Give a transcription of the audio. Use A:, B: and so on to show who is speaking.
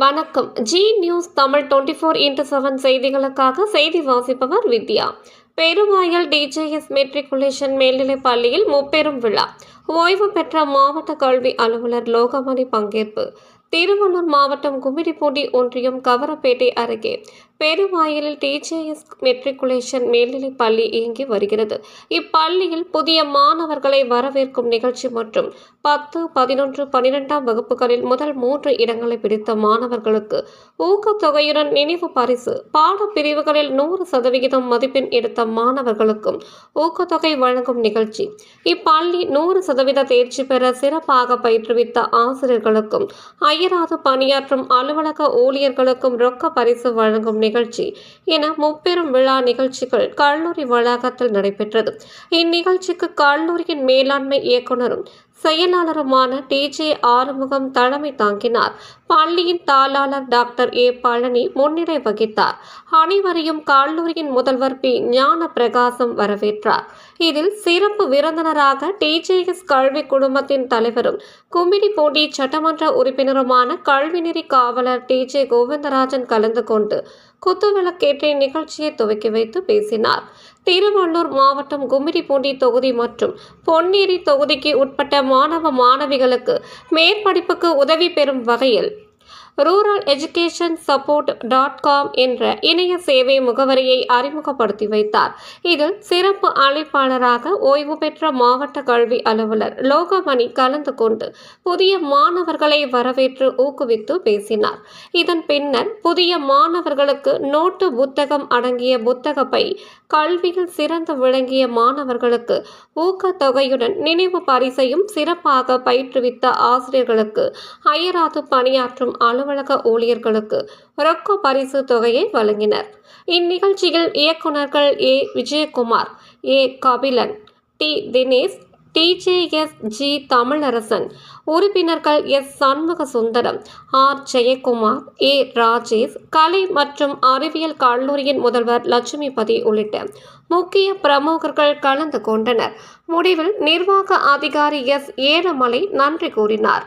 A: வணக்கம். Zee news Tamil twenty four into seven செய்திகளுக்காக செய்தி வாசிப்பவர் வித்யா. பெருவாயல் டிஜேஎஸ் மெட்ரிகுலேஷன் மேல்நிலைப் பள்ளியில் முப்பெரும் விழா. ஓய்வு பெற்ற மாவட்ட கல்வி அலுவலர் லோகமணி பங்கேற்பு. திருவள்ளூர் மாவட்டம் கும்மிடிப்பூண்டி ஒன்றியம் கவரப்பேட்டை அருகே. பெருவாயிலில் டிஜேஎஸ் மெட்ரிகுலேஷன் மேல்நிலைப் பள்ளி இயங்கி வருகிறது. இப்பள்ளியில் புதிய மாணவர்களை வரவேற்கும் நிகழ்ச்சி மற்றும் பத்து பதினொன்று பனிரெண்டாம் வகுப்புகளில் முதல் மூன்று இடங்களை பிடித்த மாணவர்களுக்கு ஊக்கத்தொகையுடன் நினைவு பரிசு பாடப்பிரிவுகளில் நூறு சதவிகிதம் மதிப்பெண் எடுத்த மாணவர்களுக்கும் ஊக்கத்தொகை வழங்கும் நிகழ்ச்சி. இப்பள்ளி நூறு சதவீத தேர்ச்சி பெற சிறப்பாக பயிற்றுவித்த ஆசிரியர்களுக்கும் அயராது பணியாற்றும் அலுவலக ஊழியர்களுக்கும் ரொக்க பரிசு வழங்கும் நிகழ்ச்சி. என முப்பெரும் விழா நிகழ்ச்சிகள் கல்லூரி வளாகத்தில் நடைபெற்றது. இந்நிகழ்ச்சிக்கு கல்லூரியின் மேலாண்மை இயக்குநரும் செயலாளருமான டிஜே ஆறுமுகம் தலைமை தாங்கினார். பள்ளியின் தாளாளர் டாக்டர் ஏ. பழனி முன்னிலை வகித்தார். அனைவரையும் கல்லூரியின் முதல்வர் பி. ஞான பிரகாசம் வரவேற்றார். இதில் சிறப்பு விருந்தினராக டிஜேஎஸ் கல்வி குழுமத்தின் தலைவரும் கும்மிடிப்பூண்டி சட்டமன்ற உறுப்பினருமான கல்விநெறி காவலர் டிஜே கோவிந்தராஜன் கலந்து கொண்டு குத்துவிளக்கேற்றி நிகழ்ச்சியை துவக்கி வைத்து பேசினார். திருவள்ளூர் மாவட்டம் கும்மிடிப்பூண்டி தொகுதி மற்றும் பொன்னேரி தொகுதிக்கு உட்பட்ட மாணவ மாணவிகளுக்கு மேற்படிப்புக்கு உதவி பெறும் வகையில் rural education support dot com என்ற இணைய சேவை முகவரியை அறிமுகப்படுத்தி வைத்தார். இதில் சிறப்பு அழைப்பாளராக ஓய்வு பெற்ற மாவட்ட கல்வி அலுவலர் லோகமணி கலந்து கொண்டு புதிய மாணவர்களை வரவேற்று ஊக்குவித்து பேசினார். இதன் பின்னர் புதிய மாணவர்களுக்கு நோட்டு புத்தகம் அடங்கிய புத்தக பை கல்வியில் சிறந்து விளங்கிய மாணவர்களுக்கு ஊக்கத்தொகையுடன் நினைவு பரிசையும் சிறப்பாக பயிற்றுவித்த ஆசிரியர்களுக்கு அயராது பணியாற்றும் அலுவலக ஊழியர்களுக்கு ரொக்க பரிசு தொகையை வழங்கினர். இந்நிகழ்ச்சியில் இயக்குநர்கள் A. Vijayakumar A. Kabilan D. Dinesh DJS G. Tamilarasan உறுப்பினர்கள் S. Shanmuga Sundaram R. Jayakumar A. Rajesh கலை மற்றும் அறிவியல் கல்லூரியின் முதல்வர் லட்சுமிபதி உள்ளிட்ட முக்கிய பிரமுகர்கள் கலந்து கொண்டனர். முடிவில் நிர்வாக அதிகாரி எஸ். ஏழுமலை நன்றி கூறினார்.